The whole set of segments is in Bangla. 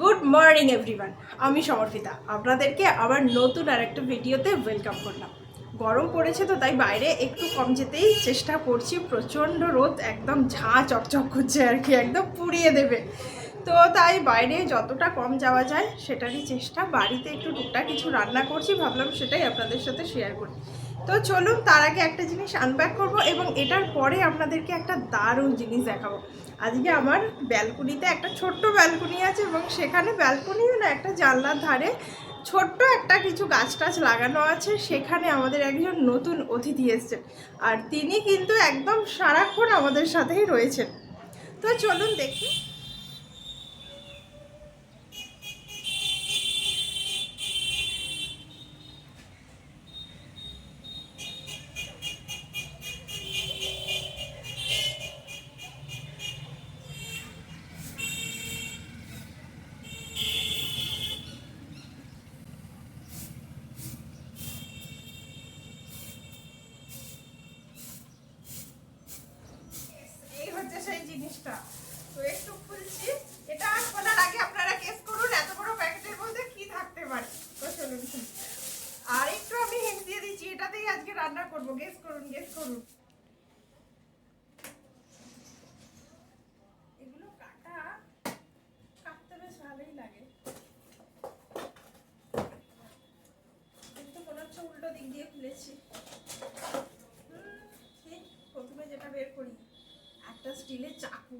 গুড মর্নিং এভরিওয়ান আমি সমর্পিতা। আপনাদেরকে আবার নতুন আর একটা ভিডিওতে ওয়েলকাম করলাম। গরম পড়েছে তো, তাই বাইরে একটু কম যেতেই চেষ্টা করছি। প্রচণ্ড রোদ, একদম ঝাঁ চকচক করছে আর কি, একদম পুড়িয়ে দেবে। তো তাই বাইরে যতটা কম যাওয়া যায়, সেটারই চেষ্টা। বাড়িতে একটু টুকটাক কিছু রান্না করছি, ভাবলাম সেটাই আপনাদের সাথে শেয়ার করি। তো চলুন তার আগে একটা জিনিস আনব্যাক করব এবং এটার পরে আপনাদেরকে একটা দারুণ জিনিস দেখাবো। আজকে আমার ব্যালকনিতে একটা ছোট্ট ব্যালকনি আছে এবং সেখানে ব্যালকনি না, একটা জানলার ধারে ছোট্ট একটা কিছু গাছ টাছ লাগানো আছে। সেখানে আমাদের একজন নতুন অতিথি এসেছেন আর তিনি কিন্তু একদম সারাক্ষণ আমাদের সাথেই রয়েছেন। তো চলুন দেখি এই হচ্ছে সেই জিনিসটা তো একটু খুলছি এটা খোলার আগে আপনারা গেস করুন এত বড় প্যাকেটের মধ্যে কি থাকতে পারে তো চলুন শুনি। আর একটু আমি হিন্ট দিয়ে দিচ্ছি এটাতেই আজকে রান্না করব গেস করুন গেস করুন এগুলো কাটা কাটতে বেশ ভালোই লাগে কিন্তু মনে হচ্ছে উল্টো দিক দিয়ে খুলেছি হুম, ঠিক প্রথমে যেটা বের করি একটা স্টিলের চাকু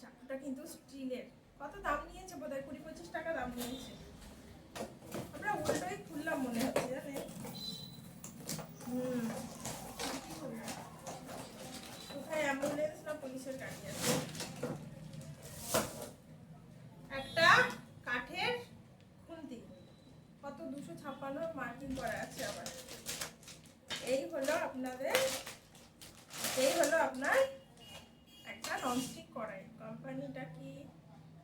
চাকুটা কিন্তু স্টিলের কত দাম নিয়েছে বোধহয়? কুড়ি পঁচিশ টাকা দাম নিয়েছে। আমরা উল্টোই খুললাম মনে হচ্ছে, জানেন? হুম। কোথায় অ্যাম্বুলেন্স না পুলিশের গাড়ি একটা কাঠের খুন্তি। কত? দুশো ছাপ্পান্ন মার্কিং করা আছে আবার। এই হলো আপনাদের, এই হলো আপনার একটা ননস্টিক কড়াই কোম্পানিটা কি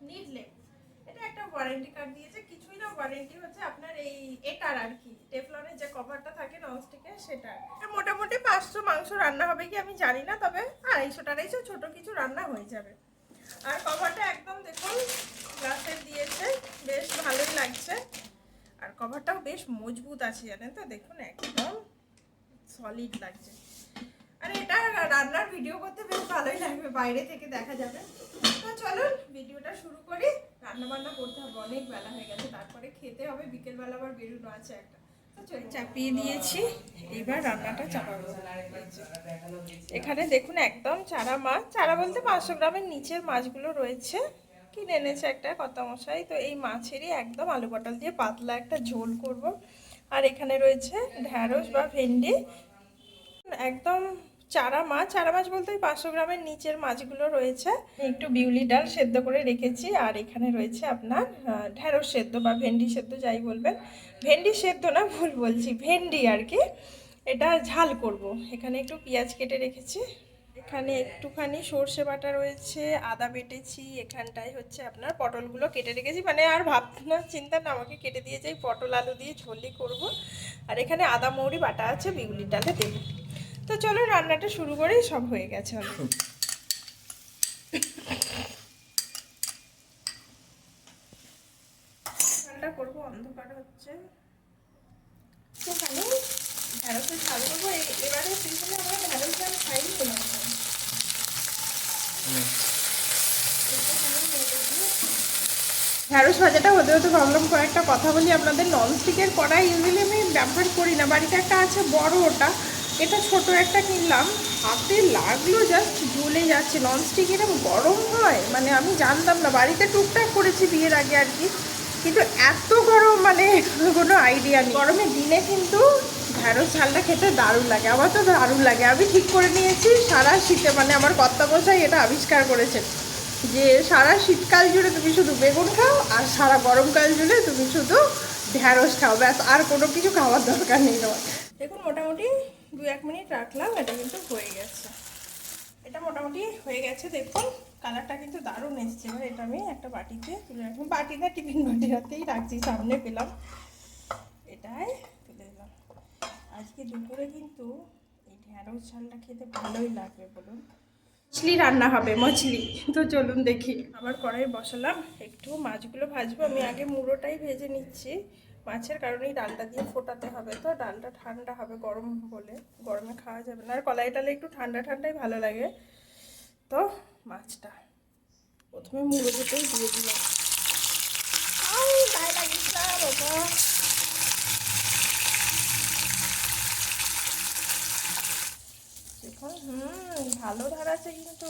নিডলেক এটা একটা ওয়ারেন্টি কার্ড দিয়েছে কিছুই না ওয়ারেন্টি হচ্ছে আপনার এই এটার আর কি টেফলনের যে কভারটা থাকে ননস্টিকের সেটা মোটামুটি পাঁচশো মাংস রান্না হবে কি আমি জানি না, তবে আড়াইশো টাড়াইশো ছোট কিছু রান্না হয়ে যাবে। আর কভারটা একদম দেখুন গ্লাসের দিয়েছে, বেশ ভালোই লাগছে। আর কভারটাও বেশ মজবুত আছে, জানেন তো? দেখুন একদম সলিড লাগছে। আর এটা রান্নার ভিডিও করতে বেশ ভালোই লাগবে, বাইরে থেকে দেখা যাবে। তো চলুন ভিডিওটা শুরু করি। রান্না বান্না করতে হবে, অনেক বেলা হয়ে গেছে, তারপরে খেতে হবে, বিকেলবেলা আবার বেরোনো আছে একটা। চাপিয়ে দিয়েছি এবার রান্নাটা চাপাবো। এখানে দেখুন একদম চারা মাছ, চারা বলতে পাঁচশো গ্রামের নিচের মাছগুলো রয়েছে। কিনে এনেছে একটা কত মশাই তো এই মাছেরই একদম আলু পটল দিয়ে পাতলা একটা ঝোল করব। আর এখানে রয়েছে ঢ্যাঁড়স বা ভেন্ডি। একদম চারা মাছ চারা মাছ বলতে ওই পাঁচশো গ্রামের নিচের মাছগুলো রয়েছে। একটু বিউলি ডাল সেদ্ধ করে রেখেছি আর এখানে রয়েছে আপনার ঢ্যাঁড়স সেদ্ধ বা ভেন্ডি সেদ্ধ যাই বলবেন। ভেন্ডি সেদ্ধ না ভুল বলছি ভেন্ডি আর কি। এটা ঝাল করব। এখানে একটু পেঁয়াজ কেটে রেখেছি। এখানে একটুখানি সর্ষে বাটা রয়েছে আদা বেটেছি এখানটায় হচ্ছে আপনার পটলগুলো কেটে রেখেছি। মানে আর ভাবনা চিন্তা না আমাকে কেটে দিয়ে যাই পটল আলু দিয়ে ঝোলি করব। আর এখানে আদা মৌরি বাটা আছে বিউলির ডালে দেবো। তো চলো রান্নাটা শুরু করেই সব হয়ে গেছে করব, অন্ধকার হচ্ছে। ঢ্যাঁড়স ঢ্যাঁড়স ভাজাটা হতে হতে ভাবলাম কয়েকটা কথা বলি। আপনাদের ননস্টিকের কড়াই ইউজুয়ালি আমি ব্যবহার করি না। বাড়িতে একটা আছে বড় ওটা। এটা ছোট একটা কিনলাম। হাতে লাগল জাস্ট জ্বলে যাচ্ছে ননস্টিক এরকম গরম হয়। মানে আমি জানতাম না, বাড়িতে টুকটাক করেছি বিয়ের আগে আর কি। কিন্তু এত গরম মানে কোনো আইডিয়া নেই। গরমের দিনে কিন্তু ঢ্যাঁড়স ঝালটা খেতে দারুণ লাগে, আমার তো দারুণ লাগে। আমি ঠিক করে নিয়েছি, সারা শীতে মানে আমার কর্তামশাই এটা আবিষ্কার করেছে যে, সারা শীতকাল জুড়ে তুমি শুধু বেগুন খাও, আর সারা গরমকাল জুড়ে তুমি শুধু ঢ্যাঁড়স খাও। ব্যাস, আর কোনো কিছু খাওয়ার দরকার নেই তোমার। দেখুন, মোটামুটি দু এক মিনিট রাখলাম, এটা কিন্তু হয়ে গেছে। এটা মোটামুটি হয়ে গেছে, দেখুন, কালারটা কিন্তু দারুণ এসছে। এবার এটা আমি একটা বাটিতে তুলে রাখলাম বাটিতে, টিফিন বাটিটাতেই রাখছি, সামনে পেলাম। এটাই তুলে দিলাম। আজকে দুপুরে কিন্তু এই ঢ্যাঁড়স ঝালটা খেতে ভালোই লাগবে বলুন। মাছলি রান্না হবে, মাছলি। তো চলুন দেখি। আবার কড়াই বসালাম, একটু মাছগুলো ভাজবো। আমি আগে মুড়োটাই ভেজে নিচ্ছি। মাছের কারণেই ডালটা দিয়ে ফোটাতে হবে তো, ডালটা ঠান্ডা হবে গরম বলে গরমে খাওয়া যাবে না। আর কলাই ডালে একটু ঠান্ডা ঠান্ডাই ভালো লাগে তো মাছটা। প্রথমে মুড়ো দুটোই দিয়ে দিলাম। গায়ে লাগিস না হুম, ভালো কিন্তু।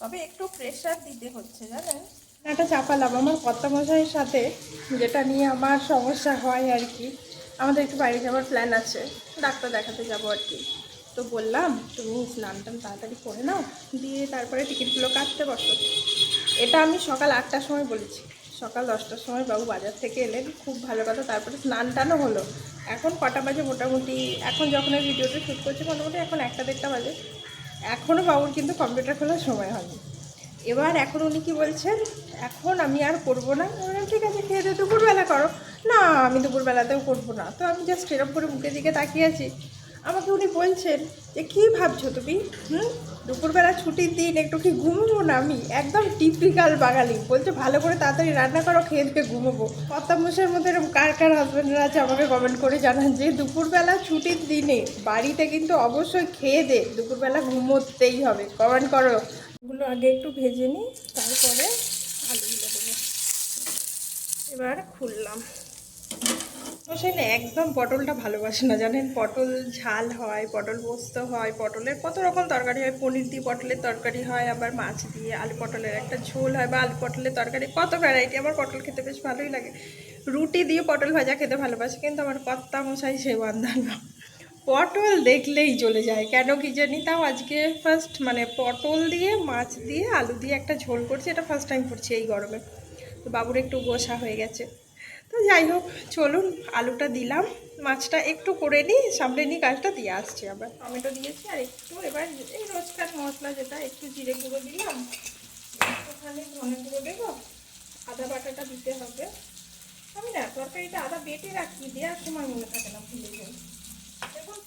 তবে একটু প্রেশার দিতে হচ্ছে, জানেন? একটা চাপালাম আমার কর্তা মশাইয়ের সাথে যেটা নিয়ে আমার সমস্যা হয় আর কি। আমাদের একটু বাইরে যাওয়ার প্ল্যান আছে। ডাক্তার দেখাতে যাব আর কি। তো বললাম, তুমি স্নান টান তাড়াতাড়ি করে নাও, দিয়ে তারপরে টিকিটগুলো কাটতে বসো। এটা আমি সকাল আটটার সময় বলেছি। সকাল দশটার সময় বাবু বাজার থেকে এলেন, খুব ভালো কথা, তারপরে স্নান টানও হলো। এখন কটা বাজে মোটামুটি? এখন যখন এই ভিডিওটা শ্যুট করছি, মোটামুটি এখন একটা দেড়টা বাজে। এখনও বাবুর কিন্তু কম্পিউটার খোলার সময় হয়নি। এবার এখন উনি কি বলছেন? এখন আমি আর করব না। ঠিক আছে, খেয়ে দিয়ে দুপুরবেলা করো। না, আমি দুপুরবেলাতেও করব না। তো আমি জাস্ট এরম করে মুখের দিকে তাকিয়ে আছি। আমাকে উনি বলছেন যে, কী ভাবছ তুমি? হুম, দুপুরবেলা ছুটির দিন একটু কি ঘুমবো না আমি? একদম টিপিক্যাল বাঙালি। বলছে, ভালো করে তাড়াতাড়ি রান্না করো, খেয়ে দিয়ে ঘুমবো। কর্তা মশাইয়ের মধ্যে এরকম কার কার হাজব্যান্ডরা আছে, আমাকে কমেন্ট করে জানান যে, দুপুরবেলা ছুটির দিনে বাড়িতে কিন্তু অবশ্যই খেয়ে দে, দুপুরবেলা ঘুমোতেই হবে। কমেন্ট করো। ওগুলো আগে একটু ভেজে নিই, তারপরে আলুগুলো দেবো। এবার খুললাম। না একদম পটলটা ভালোবাসে না, জানেন? পটল ঝাল হয়, পটল পোস্ত হয়, পটলের কত রকম তরকারি হয়। পনির দিয়ে পটলের তরকারি হয়, আবার মাছ দিয়ে আলু পটলের একটা ঝোল হয়, বা আলু পটলের তরকারি, কত ভ্যারাইটি আমার পটল খেতে বেশ ভালোই লাগে। রুটি দিয়ে পটল ভাজা খেতে ভালোবাসে, কিন্তু আমার কর্তা মশাই সে বান্ধা না। পটল দেখলেই চলে যায়। কেন কি জানি তাও আজকে ফার্স্ট মানে পটল দিয়ে, মাছ দিয়ে, আলু দিয়ে একটা ঝোল করছি, এটা ফার্স্ট টাইম করছি এই গরমে। তো বাবুর একটু গোসা হয়ে গেছে। তো যাই হোক, চলুন, আলুটা দিলাম। মাছটা একটু করে নিই সামনে নিই, কাজটা দিয়ে আসছি আবার। টমেটো দিয়েছি, আর একটু এবার এই রোজকার মশলা যেটা, একটু জিরে গুঁড়ো দিলাম। একটুখানি ধনে গুঁড়ো দেবো। আদা বাটাটা দিতে হবে। আমি না, তরকারিটা আদা বেটে রাখি, দেওয়ার সময় মনে থাকে না, ভুলে যাই দেখুন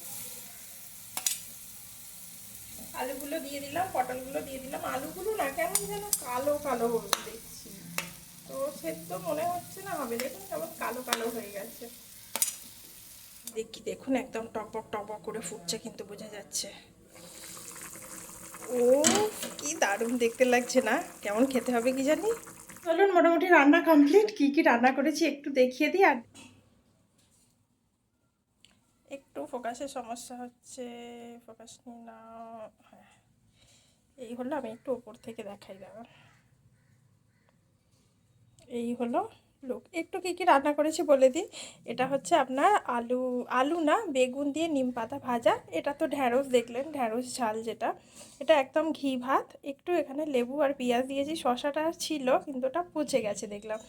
আলুগুলো দিয়ে দিলাম, পটলগুলো দিয়ে দিলাম। আলুগুলো না কেমন যেন কালো কালো দেখছি। তো সেদ্ধ মনে হচ্ছে না হবে, দেখুন কেমন কালো কালো হয়ে গেছে। দেখি, দেখুন একদম টপক টপক করে ফুটছে কিন্তু বোঝা যাচ্ছে। ও, কি দারুণ দেখতে লাগছে না? কেমন খেতে হবে কি জানি? চলুন, মোটামুটি রান্না কমপ্লিট কি কি রান্না করেছি একটু দেখিয়ে দিই আর একটু ফোকাসের সমস্যা হচ্ছে, ফোকাস না হ্যাঁ। এই হলো আমি একটু ওপর থেকে দেখাই দাঁড়ান এই হলো লুক। একটু কী কী রান্না করেছি বলে দিই। এটা হচ্ছে আপনার আলু আলু না, বেগুন দিয়ে নিম পাতা ভাজা। এটা তো ঢ্যাঁড়স দেখলেন, ঢ্যাঁড়স ঝাল যেটা। এটা একদম ঘি ভাত। একটু এখানে লেবু আর পেঁয়াজ দিয়েছি, শশাটা ছিল কিন্তু ওটা পচে গেছে দেখলাম।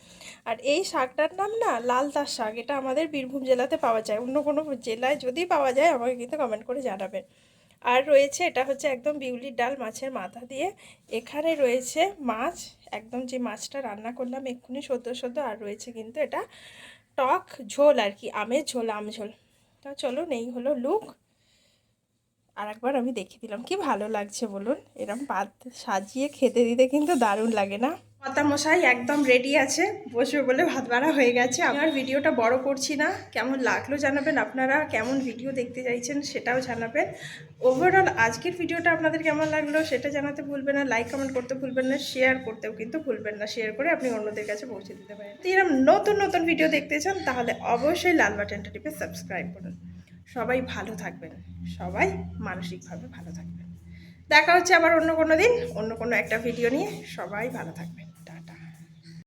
আর এই শাকটার নাম না, লাল তার শাক। এটা আমাদের বীরভূম জেলাতে পাওয়া যায়। অন্য কোনো জেলায় যদি পাওয়া যায় আমাকে কিন্তু কমেন্ট করে জানাবেন। আর রয়েছে, এটা হচ্ছে একদম বিউলির ডাল মাছের মাথা দিয়ে। এখানে রয়েছে মাছ, একদম যে মাছটা রান্না করলাম এক্ষুনি সদ্য সদ্য, আর রয়েছে কিন্তু এটা টক ঝোল আর কি, আমের ঝোল, আম ঝোল। তো চলুন, এই হলো লুক। আর একবার আমি দেখিয়ে দিলাম, কি ভালো লাগছে বলুন। এরম পাত সাজিয়ে খেতে দিতে কিন্তু দারুণ লাগে না। মশাই একদম রেডি আছে, বসবে বলে ভাত বাড়া হয়ে গেছে। আমি আর ভিডিওটা বড় করছি না, কেমন লাগল জানাবেন আপনারা, কেমন ভিডিও দেখতে চাইছেন সেটাও জানাবেন। ওভারঅল আজকের ভিডিওটা আপনাদের কেমন লাগল সেটা জানাতে ভুলবেন না লাইক কমেন্ট করতে ভুলবেন না শেয়ার করতেও কিন্তু ভুলবেন না শেয়ার করে আপনি অন্যদের কাছে পৌঁছে দিতে পারেন। এরকম নতুন নতুন ভিডিও দেখতে চান, তাহলে অবশ্যই লাল বাটনটা টিপে সাবস্ক্রাইব করুন। সবাই ভালো থাকবেন, সবাই মানসিকভাবে ভালো থাকবেন। দেখা হচ্ছে আবার অন্য কোনো দিন, অন্য কোনো একটা ভিডিও নিয়ে, সবাই ভালো থাকবেন।